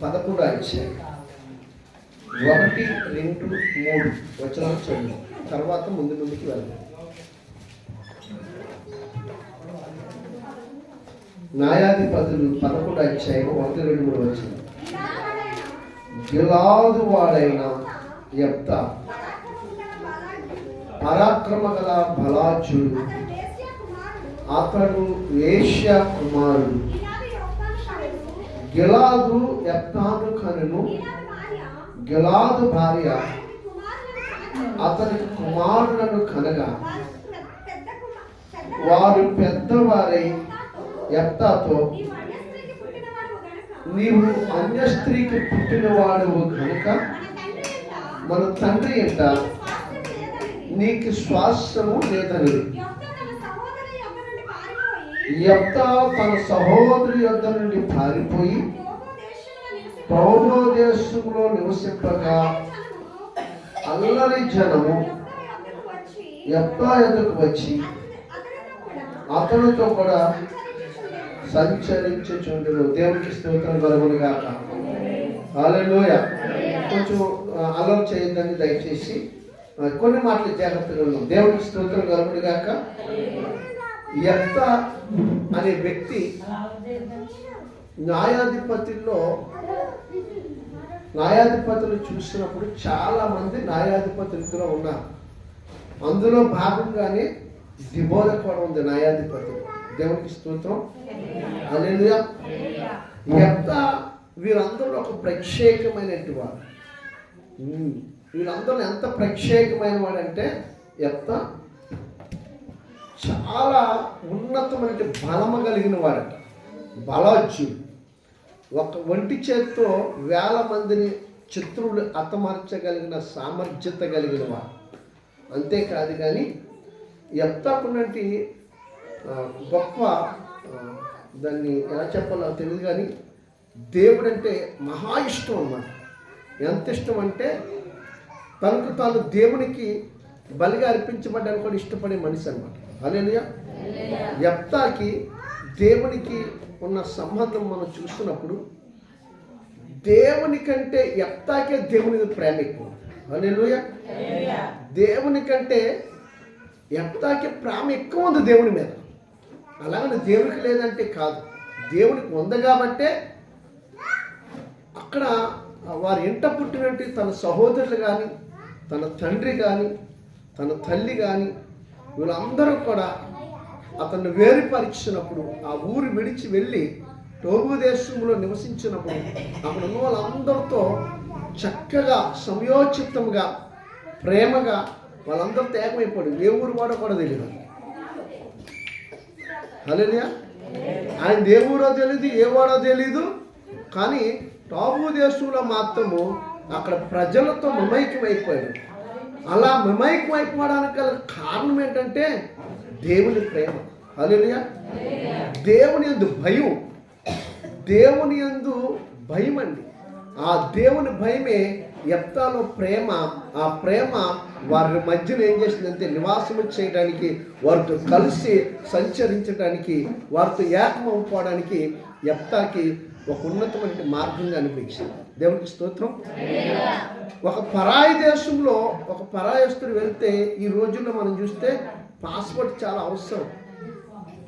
పదకొండు అధ్యాయం. ఒకటి రెండు మూడు. వచనాలు చూడండి తర్వాత ముందు ముందుకు వెళ్దాం. న్యాయాధిపతులు పదకొండు అధ్యాయం ఒకటి రెండు మూడు వచ్చింది గిలాదు వాడైన యెఫ్త పరాక్రమ గల బలాచుడు అతడు వేష్య కుమారుడు. గిలాదు యెఫ్తాను కనును. గిలాదు భార్య అతని కుమారులను కనగా వారు పెద్దవారై ఎత్తాతో నీవు అన్య స్త్రీకి పుట్టినవాడు కనుక మన తండ్రి ఎంట నీకు శ్వాసము లేదని యప్తా తన సహోదరి యొద్ నుండి పారిపోయి పౌరో దేశంలో నివసింపగా అల్లరి జనము యప్తా ఎదుకు వచ్చి అతనితో కూడా సంచరించుచుండును. దేవునికి స్తోత్రం కలుగును గాక. హల్లెలూయా. కొంచెం ఆ, అల్లరి చేయొద్దని దయచేసి. కొన్ని మాటలు జాగ్రత్తగా ఉన్నాం దేవునికి స్తోత్రం కలుగును ఎత్త అనే వ్యక్తి న్యాయాధిపతుల్లో న్యాయాధిపతులు చూసినప్పుడు చాలా మంది న్యాయాధిపతులు ఉన్నారు. అందులో భాగంగానే దిబోధ కూడా ఉంది న్యాయాధిపతులు దేవునికి స్తోత్రం. అలెలుయా ఎంత వీరందరూ ఒక ప్రత్యేకమైనటువంటి వాడు వీరందరూ ఎంత ప్రత్యేకమైన వాడంటే ఎంత చాలా ఉన్నతమైన బలము కలిగిన వాడట బలాజ్యుడు ఒక ఒంటి చేత్తో వేల మందిని శత్రువులు అతమార్చగలిగిన సామర్థ్యత కలిగిన వాడు అంతేకాదు కానీ ఎత్తకున్నటి గొప్ప దాన్ని ఎలా చెప్పాలో తెలియదు కానీ దేవుడు అంటే మహా ఇష్టం అన్నమాట. ఎంత ఇష్టం అంటే తనకు తాను దేవునికి బలిగా అర్పించబడ్డానికి కూడా ఇష్టపడే మనిషి అనమాట అలేలుయా యప్తాకి దేవునికి ఉన్న సంబంధం మనం చూస్తున్నప్పుడు దేవుని కంటే యప్తాకే దేవుని మీద ప్రేమ ఎక్కువ. అలేలుయా దేవుని కంటే యప్తాకి ప్రేమ ఎక్కువ ఉంది దేవుని మీద. అలాగని దేవునికి లేదంటే కాదు. దేవునికి ఉంది కాబట్టే అక్కడ వారి ఇంట పుట్టినట్టు తన సహోదరులు కానీ తన తండ్రి కానీ తన తల్లి కానీ వీళ్ళందరూ కూడా అతన్ని వేరుపరిచినప్పుడు ఆ ఊరు విడిచి వెళ్ళి టోగు దేశంలో నివసించినప్పుడు అక్కడ ఉన్న వాళ్ళందరితో చక్కగా సమయోచితంగా ప్రేమగా వాళ్ళందరితో ఏకమైపోయాడు ఏ ఊరు వాడో కూడా తెలియదు అలేనియా ఆయన దేవుడో తెలియదు ఏ వాడో తెలీదు. కానీ టాబు దేశంలో మాత్రము అక్కడ ప్రజలతో మమైక్యమైపోయాడు అలా మమైక్యమైపోవడానికి గల కారణం ఏంటంటే దేవుని ప్రేమ. హలోనియా దేవుని యందు భయం. దేవుని యందు భయం అండి ఆ దేవుని భయమే ఎప్తాలో ప్రేమ. ఆ ప్రేమ వారి మధ్యన ఏం చేసిందంటే నివాసం చేయడానికి వారితో కలిసి సంచరించడానికి వారితో ఏకమవుకోవడానికి ఎప్తాకి ఒక ఉన్నతమైన మార్గంగా అనిపించింది దేవునికి స్తోత్రం. ఒక పరాయి దేశంలో ఒక పరాయస్తుడు వెళ్తే ఈ రోజుల్లో మనం చూస్తే పాస్పోర్ట్ చాలా అవసరం.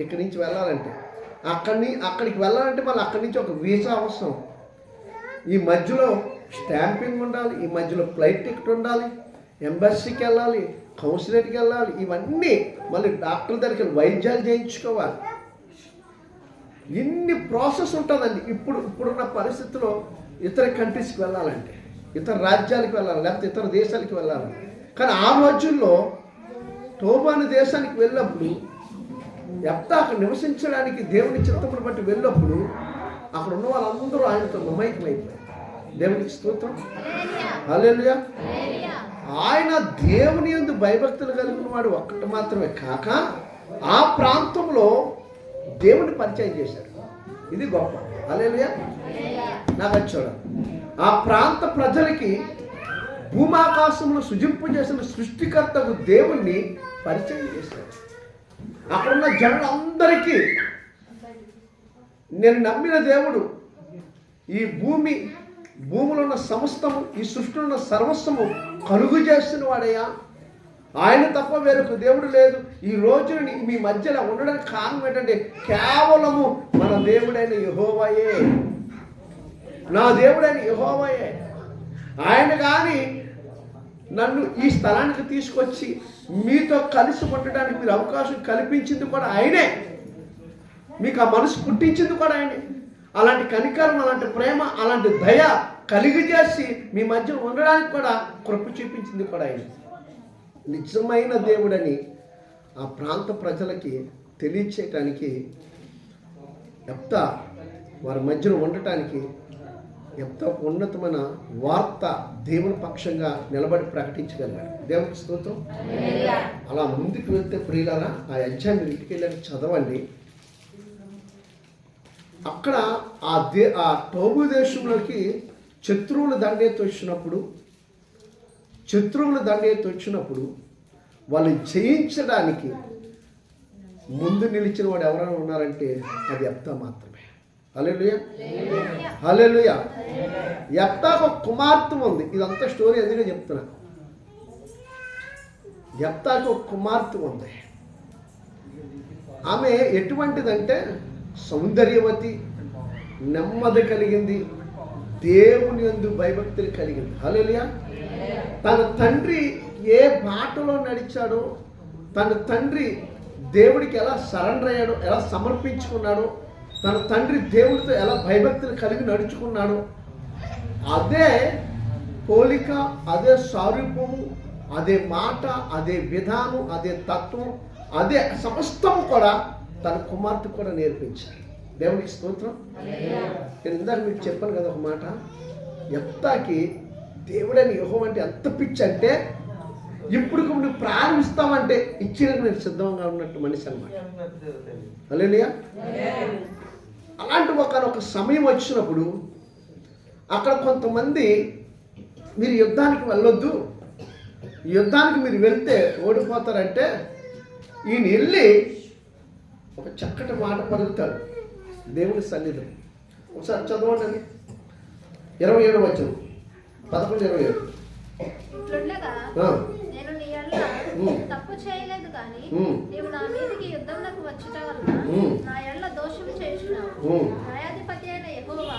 ఇక్కడి నుంచి వెళ్ళాలంటే. అక్కడి అక్కడికి వెళ్ళాలంటే మళ్ళీ అక్కడి నుంచి ఒక వీసా అవసరం. ఈ మధ్యలో స్టాంపింగ్ ఉండాలి ఈ మధ్యలో ఫ్లైట్ టికెట్ ఉండాలి ఎంబసీకి వెళ్ళాలి కౌన్సిలేట్కి వెళ్ళాలి ఇవన్నీ మళ్ళీ డాక్టర్ దగ్గరికి వైద్యాలు చేయించుకోవాలి. ఇన్ని ప్రాసెస్ ఉంటుందండి? ఇప్పుడు ఇప్పుడున్న పరిస్థితిలో ఇతర కంట్రీస్కి వెళ్ళాలంటే ఇతర రాజ్యాలకు వెళ్ళాలి లేకపోతే ఇతర దేశాలకు వెళ్ళాలి. కానీ ఆ రోజుల్లో టోబాను దేశానికి వెళ్ళినప్పుడు ఎంత అక్కడ నివసించడానికి దేవుని చిత్తమును బట్టి వెళ్ళినప్పుడు అక్కడ ఉన్న వాళ్ళందరూ ఆయనతో మమైకమైపోయారు దేవునికి స్తోత్రం. హల్లెలూయా. ఆయన దేవుని ఎందు భయభక్తులు కలిగిన వాడు ఒక్కటి మాత్రమే కాక ఆ ప్రాంతంలో దేవుని పరిచయం చేశారు. ఇది గొప్ప. అలేలుయా నాకు అది ఆ ప్రాంత ప్రజలకి భూమాకాశంలో సుజింపు చేసిన సృష్టికర్తకు దేవుణ్ణి పరిచయం చేశాడు అక్కడున్న జనులందరికీ నేను నమ్మిన దేవుడు ఈ భూమి భూములో ఉన్న సమస్తము ఈ సృష్టిలో ఉన్న సర్వస్వము కలుగు చేస్తున్న వాడయ్యా ఆయన తప్ప వేరొక దేవుడు లేదు. ఈ రోజుని మీ మధ్యలో ఉండడానికి కారణం ఏంటంటే కేవలము మన దేవుడైన యహోవయే. నా దేవుడైన యహోవయే. ఆయన కానీ నన్ను ఈ స్థలానికి తీసుకొచ్చి మీతో కలిసి ఉండడానికి మీరు అవకాశం కల్పించింది కూడా ఆయనే. మీకు ఆ మనసు పుట్టించింది కూడా ఆయనే. అలాంటి కనికరం అలాంటి ప్రేమ అలాంటి దయ కలిగి చేసి మీ మధ్య ఉండడానికి కూడా కృప చూపించింది కూడా ఆయన. నిజమైన దేవుడని ఆ ప్రాంత ప్రజలకి తెలియచేయటానికి ఎప్త వారి మధ్యలో ఉండటానికి ఎంతో ఉన్నతమైన వార్త దేవుని పక్షంగా నిలబడి ప్రకటించగలిగాడు. దేవునికి స్తోత్రం. అలా ముందుకు వెళ్తే ప్రియులారా ఆ అధ్యాయం మీరు ఇంటికి వెళ్ళాక చదవండి. అక్కడ ఆ దే ఆ టోబు దేశంలోకి శత్రువులు దండెత్తి వచ్చినప్పుడు శత్రువులు దండెత్తి వచ్చినప్పుడు వాళ్ళు జయించడానికి ముందు నిలిచిన వాడు ఎవరైనా ఉన్నారంటే అది ఎప్తా మాత్రమే. హల్లెలూయ. హల్లెలూయ. ఎప్తా ఒక కుమార్తె ఉంది. ఇదంతా స్టోరీ అదిగా చెప్తున్నా? ఎప్తాకి ఒక కుమార్తె ఉంది. ఆమె ఎటువంటిదంటే సౌందర్యవతి నెమ్మది కలిగింది దేవుని యందు భయభక్తులు కలిగింది. హల్లెలూయా. తన తండ్రి ఏ బాటలో నడిచాడో తన తండ్రి దేవుడికి ఎలా సరెండర్ అయ్యాడో ఎలా సమర్పించుకున్నాడో తన తండ్రి దేవుడితో ఎలా భయభక్తులు కలిగి నడుచుకున్నాడో అదే పోలిక అదే స్వరూపము అదే మాట అదే విధానం అదే తత్వం అదే సమస్తము కూడా తన కుమార్తె కూడా నేర్పించాడు. దేవునికి స్తోత్రం. నేను ఇందాక మీకు చెప్పాను కదా ఒక మాట ఎత్తాకి దేవుడని యోహం అంటే ఎంత పిచ్చి అంటే ఇప్పుడు నువ్వు ప్రారంభిస్తామంటే ఇచ్చిన నేను సిద్ధంగా ఉన్నట్టు మనిషి అనమాట అలేనియా అలాంటి ఒకనొక సమయం వచ్చినప్పుడు అక్కడ కొంతమంది మీరు యుద్ధానికి వెళ్ళొద్దు. యుద్ధానికి మీరు వెళ్తే ఓడిపోతారంటే ఈయన వెళ్ళి ఒక చక్కటి మాట పలుకుతాడు దేవుని సన్నిధి. ఒకసారి చదవండి ఇరవై ఏడు వచ్చిన పదకొండు ఇరవై ఏడు. తప్పు చేయలేదు కానీ. నీవు నా మీదికి యుద్ధంలోకి వచ్చుట వలన. నా ఎడల దోషం ఉమ్. న్యాయాధిపతి అయిన యెహోవా.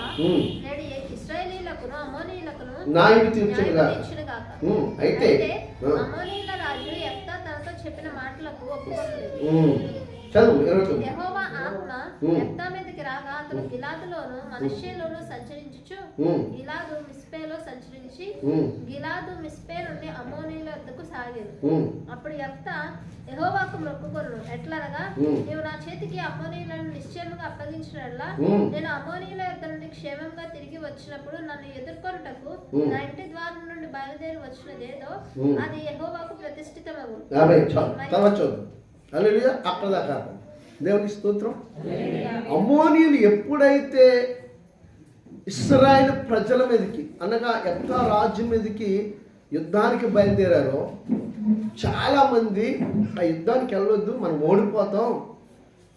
నేడు ఇస్రాయేలీలకును అమోనీయులకును న్యాయం అయితే. అమోనీయుల రాజు ఎఫ్తా తనతో చెప్పిన మాటలకు ఒప్పుకోలేదు. చదువు ఇరవై యెహోవా ఆత్మ ఉమ్. ఎఫ్తా మీదకి రాగా అతను గిలాదులోను మనష్యలోను సంచరించుచు. గిలాదు ఉమ్. గిలాదు మిస్పే నుండి అమోనీయుల వద్దకు సాగేది. అప్పుడు యెఫ్తా యెహోవాకు మొక్కుకొను ఎట్లనగా. నీవు నా చేతికి అమోనీయులను నిశ్చయముగా అప్పగించినట్లా. నేను అమోనీయుల యొద్ద నుండి క్షేమంగా తిరిగి వచ్చినప్పుడు నన్ను ఎదుర్కొనుటకు. నా ఇంటి ద్వారం నుండి బయలుదేరి వచ్చినదేదో. అది యెహోవాకు ప్రతిష్ఠితమగు అక్కడ దాకా దేవుని స్తోత్రం అమోనీయులు ఎప్పుడైతే ఇస్రాయేల్ ప్రజల మీదకి అనగా ఎంత రాజ్యం మీదకి యుద్ధానికి బయలుదేరారో చాలామంది ఆ యుద్ధానికి వెళ్ళొద్దు మనం ఓడిపోతాం.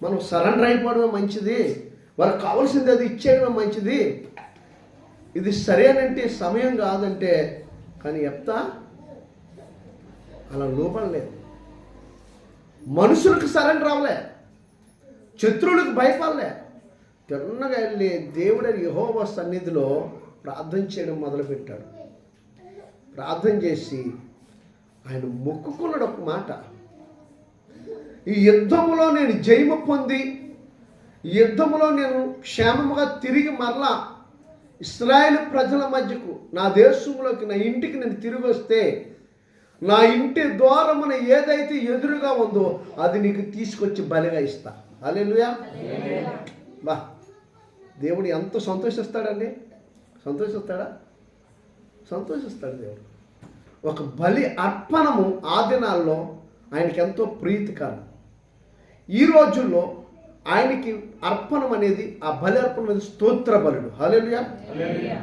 మనం సరెండర్ అయిపోవడమే మంచిది. వాళ్ళకి కావాల్సింది అది ఇచ్చేయడమే మంచిది. ఇది సరేనంటే సమయం కాదంటే కానీ ఎప్తా అలా లోపడలేదు మనుషులకు సరెండర్ అవ్వలే. శత్రువులకు భయపడలే. తిన్నగా వెళ్ళి దేవుడని యహోవ సన్నిధిలో ప్రార్థన చేయడం మొదలుపెట్టాడు. ప్రార్థన చేసి ఆయన మొక్కుకున్నాడు ఒక మాట. ఈ యుద్ధములో నేను జయము పొంది ఈ యుద్ధములో నేను క్షేమముగా తిరిగి మరలా ఇస్రాయేల్ ప్రజల మధ్యకు నా దేశంలోకి నా ఇంటికి నేను తిరిగి వస్తే నా ఇంటి ద్వారమున ఏదైతే ఎదురుగా ఉందో అది నీకు తీసుకొచ్చి బలిగా ఇస్తా. అలెలుయా బా దేవుడు ఎంత సంతోషిస్తాడండి. సంతోషిస్తాడా? సంతోషిస్తాడు దేవుడు. ఒక బలి అర్పణము ఆ దినాల్లో ఆయనకి ఎంతో ప్రీతికరం. ఈ రోజుల్లో ఆయనకి అర్పణం అనేది ఆ బలి అర్పణ మీద స్తోత్ర బలుడు. హల్లెలూయా.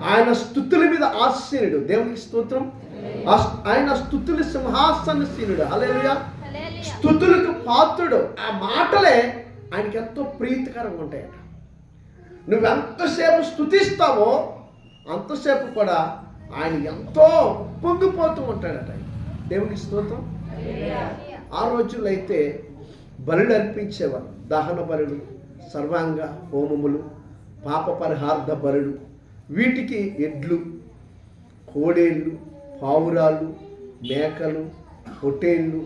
ఆయన స్థుతుల మీద ఆశీనుడు. దేవునికి స్తోత్రం. ఆయన స్థుతుల సింహాసనశీనుడు. హల్లెలూయా. స్థుతులకు పాత్రుడు. ఆ మాటలే ఆయనకి ఎంతో ప్రీతికరంగా ఉంటాయట. నువ్వు ఎంతసేపు స్థుతిస్తావో అంతసేపు కూడా ఆయన ఎంతో పొంగిపోతూ ఉంటాడట దేవునికి స్తోత్రం. ఆ రోజుల్లో అయితే బలులు అర్పించేవారు దహన బలులు సర్వాంగ హోమములు పాప పరిహార్థ బలులు వీటికి ఎడ్లు కోడేళ్ళు పావురాలు మేకలు పొట్టేళ్ళు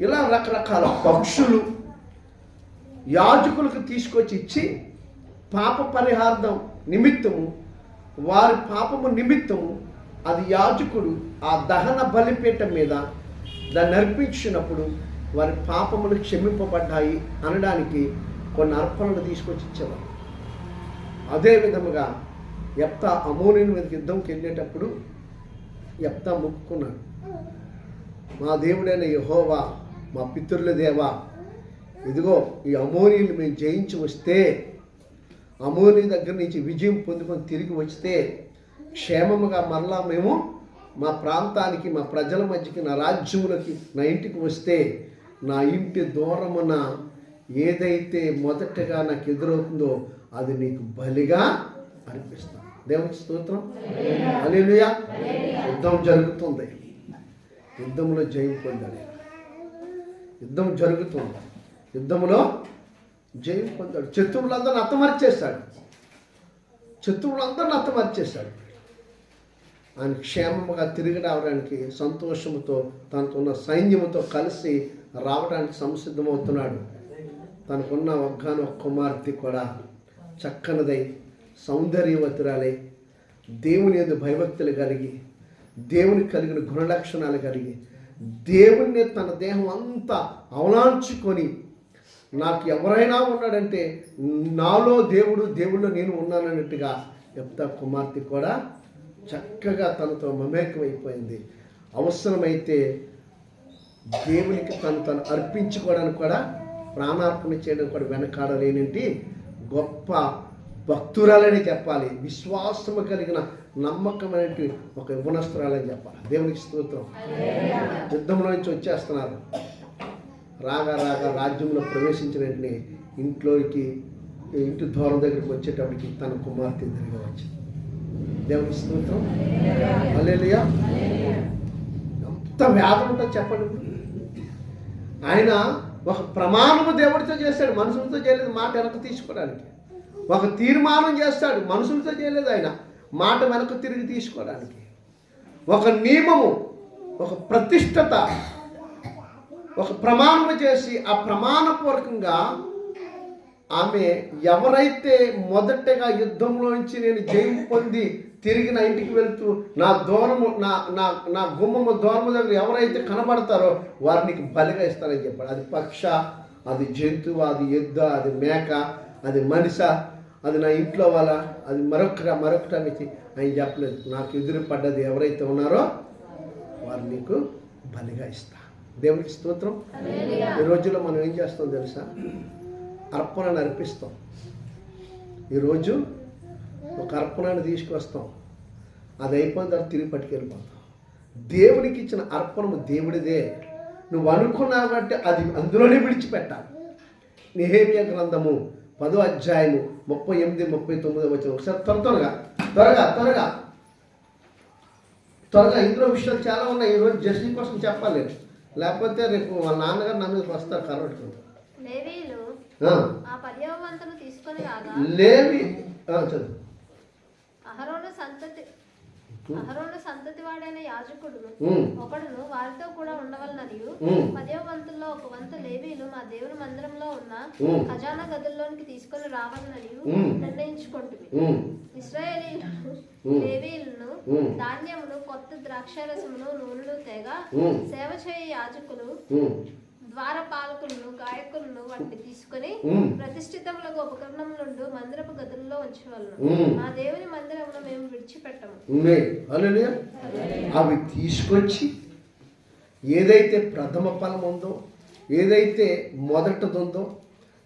ఇలా రకరకాల పక్షులు యాజకులకు తీసుకొచ్చి ఇచ్చి పాప పరిహార్థం నిమిత్తము వారి పాపము నిమిత్తము అది యాజకుడు ఆ దహన బలిపీఠం మీద దాన్ని అర్పించినప్పుడు వారి పాపములు క్షమింపబడ్డాయి అనడానికి కొన్ని అర్పణలు తీసుకొచ్చి ఇచ్చేవారు. అదే విధముగా ఎప్త అమోనిని మీద యుద్ధంకి వెళ్ళేటప్పుడు ఎప్త మొక్కుకున్నాడు. మా దేవుడైన యహోవా మా పితరుల దేవా ఇదిగో ఈ అమోనీలు మేము జయించి వస్తే అమోని దగ్గర నుంచి విజయం పొందుకొని తిరిగి వస్తే క్షేమముగా మరలా మేము మా ప్రాంతానికి మా ప్రజల మధ్యకి నా రాజ్యములకి నా ఇంటికి వస్తే నా ఇంటి దూరమున ఏదైతే మొదటగా నాకు ఎదురవుతుందో అది నీకు బలిగా అనిపిస్తాను దేవుని స్తోత్రం. హల్లెలూయా. యుద్ధం జరుగుతుంది. యుద్ధంలో జయం పొందాలి. యుద్ధం జరుగుతుంది. యుద్ధంలో జయం పొందాడు. శత్రువులందరిని హతమర్చేశాడు శత్రువులందరిని హతమర్చేశాడు ఆయన క్షేమంగా తిరిగి రావడానికి సంతోషంతో తనతో ఉన్న సైన్యముతో కలిసి రావడానికి సంసిద్ధమవుతున్నాడు. తనకున్న ఒగ్గాను కుమార్తె కూడా చక్కనిదై సౌందర్యవతురాలై దేవుని ఎందు భయభక్తులు కలిగి దేవునికి కలిగిన గుణలక్షణాలు కలిగి దేవుణ్ణి తన దేహం అంతా అవలాంచుకొని నాకు ఎవరైనా ఉన్నాడంటే నాలో దేవుడు దేవుళ్ళు నేను ఉన్నానన్నట్టుగా చెప్తా కుమార్తె కూడా చక్కగా తనతో మమేకమైపోయింది. అవసరమైతే దేవునికి తను తను అర్పించుకోవడానికి కూడా ప్రాణార్పణ చేయడం కూడా వెనకాడలేనిటి గొప్ప భక్తురాలని చెప్పాలి. విశ్వాసము కలిగిన నమ్మకమైన ఒక యువనస్తురాలని చెప్పాలి. దేవునికి స్తోత్రం. యుద్ధంలో నుంచి వచ్చేస్తున్నారు. రాగా రాగా రాజ్యంలో ప్రవేశించిన వెంటనే ఇంట్లోకి ఇంటి దూరం దగ్గరికి వచ్చేటప్పటికి తన కుమార్తె తిరిగి వచ్చింది. దేవుని స్తోత్రం. హల్లెలూయా. ఎంత వ్యాధి ఉంటుందో చెప్పండి ఆయన ఒక ప్రమాణము దేవుడితో చేస్తాడు మనుషులతో చేయలేదు మాట వెనక్కి తీసుకోవడానికి. ఒక తీర్మానం చేస్తాడు మనుషులతో చేయలేదు ఆయన మాట వెనక్కి తిరిగి తీసుకోవడానికి. ఒక నియమము ఒక ప్రతిష్టత ఒక ప్రమాణము చేసి ఆ ప్రమాణపూర్వకంగా ఆమె ఎవరైతే మొదటగా యుద్ధంలోంచి నేను జయం పొంది తిరిగి నా ఇంటికి వెళ్తూ నా దూరము నా నా నా గుమ్మము దూరము దగ్గర ఎవరైతే కనబడతారో వారికి బలిగా ఇస్తారని చెప్పాడు. అది పక్ష అది జంతువు అది ఎద్దు అది మేక అది మనిష అది నా ఇంట్లో వాళ్ళ అది మరొక మరొకటి అనేసి ఆయన చెప్పలేదు. నాకు ఎదురు పడ్డది ఎవరైతే ఉన్నారో వారు నీకు బలిగా ఇస్తా దేవునికి స్తోత్రం. ఈ రోజుల్లో మనం ఏం చేస్తాం తెలుసా? అర్పణను అర్పిస్తాం. ఈరోజు ఒక అర్పణను తీసుకొస్తాం అది అయిపోయిన తర్వాత తిరిగి పట్టుకెళ్ళిపోతాం. దేవునికి ఇచ్చిన అర్పణము దేవుడిదే. నువ్వు అనుకున్నావు అంటే అది అందులోనే విడిచిపెట్టాలి. నిహేమియ గ్రంథము పదో అధ్యాయము ముప్పై ఎనిమిది ముప్పై తొమ్మిది వచ్చిన ఒకసారి త్వర త్వరగా త్వరగా త్వరగా. త్వరగా ఇందులో విషయాలు చాలా ఉన్నాయి. ఈరోజు జస్టిస్ కోసం చెప్పాలి లేకపోతే రేపు వాళ్ళ నాన్నగారు నా మీదకి వస్తారు రాగా లేవి ఆ, చదువు అహరోను సంతతి అహరోను సంతతి వాడైన యాజకుడు. ఒకడును వారితో కూడా ఉండవలననియు. పదవ వంతుల్లో ఒక వంతు లేవీలు మా దేవుని మందిరంలో ఉన్న ఖజానా గదుల్లోనికి తీసుకొని రావాలననియు. నిర్ణయించుకుంటుంది ఉమ్. లేవీలను. ధాన్యమును కొత్త ద్రాక్షారసమును నూనెలు తెగ సేవ చేయ యాజకులు ద్వారపాలకులను గాయకులను వాటిని తీసుకొని ప్రతిష్ఠితములకు ఉపకరణములుండు మందిరపు గదుల్లో ఉంచవలను ఉమ్. మా దేవుని మందిరమును మేము విడిచిపెట్టము. అవి తీసుకొచ్చి ఏదైతే ప్రథమ ఫలం ఉందో ఏదైతే మొదటిది ఉందో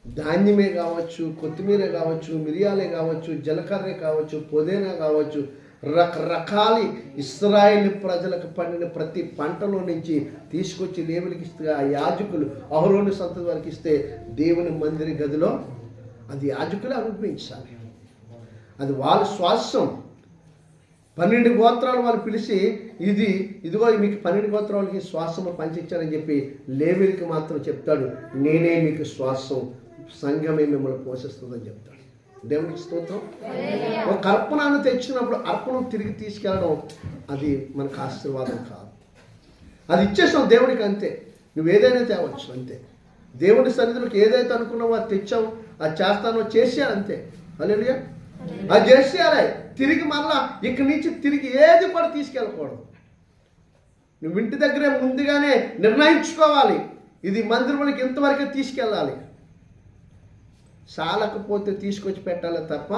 ధాన్యమే కావచ్చు కొత్తిమీర కావచ్చు మిరియాలే కావచ్చు జీలకర్రే కావచ్చు పుదీనా కావచ్చు రకరకాల ఇస్రాయేల్ ప్రజలకు పండిన ప్రతి పంటలో నుంచి తీసుకొచ్చి లేవులకి ఇస్తే ఆ యాజకులు అహరోని సంత వారికి ఇస్తే దేవుని మందిరి గదిలో అది యాజకులే అనుభవించాలి అది వాళ్ళ శ్వాసం పన్నెండు గోత్రాలు వాళ్ళు పిలిచి ఇది ఇదిగో మీకు పన్నెండు గోత్రాలకి శ్వాసము పంచిచ్చారని చెప్పి లేవిలికి మాత్రం చెప్తాడు. నేనే మీకు శ్వాసం సంఘమే మిమ్మల్ని పోషిస్తుందని చెప్తాడు. దేవునికి స్తోత్రం. ఒక కల్పనను తెచ్చినప్పుడు అర్పణం తిరిగి తీసుకెళ్ళడం అది మనకు ఆశీర్వాదం కాదు. అది ఇచ్చేసాం దేవుడికి అంతే. నువ్వు ఏదైనా తేవచ్చు అంతే. దేవుడి సన్నిధిలోకి ఏదైతే అనుకున్నావో అది తెచ్చావు అది చేస్తానో చేసేయాలి అంతే. అది చేసేయాలి. తిరిగి మళ్ళా ఇక్కడి నుంచి తిరిగి ఏది కూడా తీసుకెళ్ళకూడదు. నువ్వు ఇంటి దగ్గరే ముందుగానే నిర్ణయించుకోవాలి. ఇది మందిరంలోకి ఇంతవరకే తీసుకెళ్ళాలి. చాలకపోతే తీసుకొచ్చి పెట్టాలి తప్ప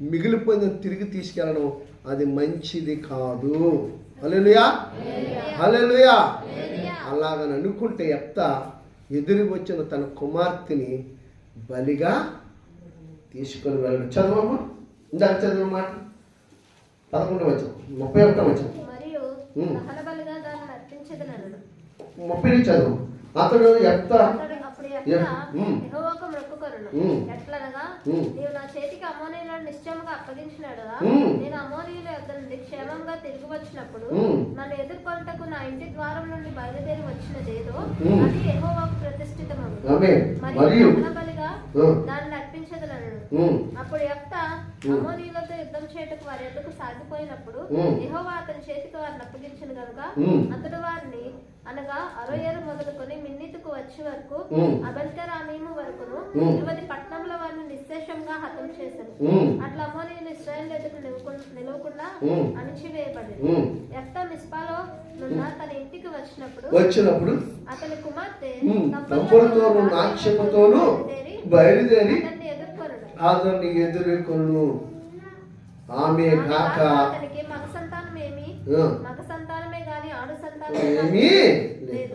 మిగిలిపోయింది తిరిగి తీసుకెళ్ళడం అది మంచిది కాదు. హల్లెలూయా. హల్లెలూయా. అలాగని అనుకుంటే ఎప్త ఎదురు వచ్చిన తన కుమార్తెని బలిగా తీసుకొని వెళ్ళడం. చదవమ్మా ఇందాక చదివిన మాట. పదకొండు వచ్చాం ముప్పై ఒకటో వచ్చాం ముప్పై చదువు. అతడు ఎప్త ఎట్లనగా. నీవు నా చేతికి అమోనీయులను నిశ్చయముగా అప్పగించినాడు. నేను అమోనీయుల యొద్ద క్షేమంగా తిరిగి వచ్చినప్పుడు. నన్ను ఎదుర్కొంటకు నా ఇంటి ద్వారం నుండి బయలుదేరి వచ్చినదేదో ఉమ్. అది యెహోవాకు ప్రతిష్ఠితమగు ఆమె మరియు బలిగా. దాన్ని అర్పించదనను అప్పుడు ఉమ్. అమోనీయులతో యుద్ధం చేయటకు వారి ఎద్దుకు సాగిపోయినప్పుడు. యెహోవా అతని చేతికి వారిని అప్పగించిన గనుక ఉమ్. అతడు వారిని అనగా అరోయేరు మొదలుకొని మిన్నితుకు వచ్చే వరకు. అబల్కరామీము వరకును ఉమ్. ఇరవై పట్టణంలో వారిని నిశ్శేషంగా హతం చేశారు. అట్లా అమోనీయులు ఇస్రాయేల్ ఎదుట నిలవకుండా- నిలవకుండా ఉమ్. అణిచివేయబడి ఉమ్. ఎఫ్త మిస్పాలో నున్న తన ఇంటికి వచ్చినప్పుడు వచ్చినప్పుడు అతని కుమార్తె తంపలతోనూ నాట్యముతోనూ బయలుదేరి అతన్ని ఎదుర్కొను ఆమె కాక అతనికి మగ సంతానం ఏమి? మగ సంతానమే గాని ఆడు సంతానం ఏమీ లేదు.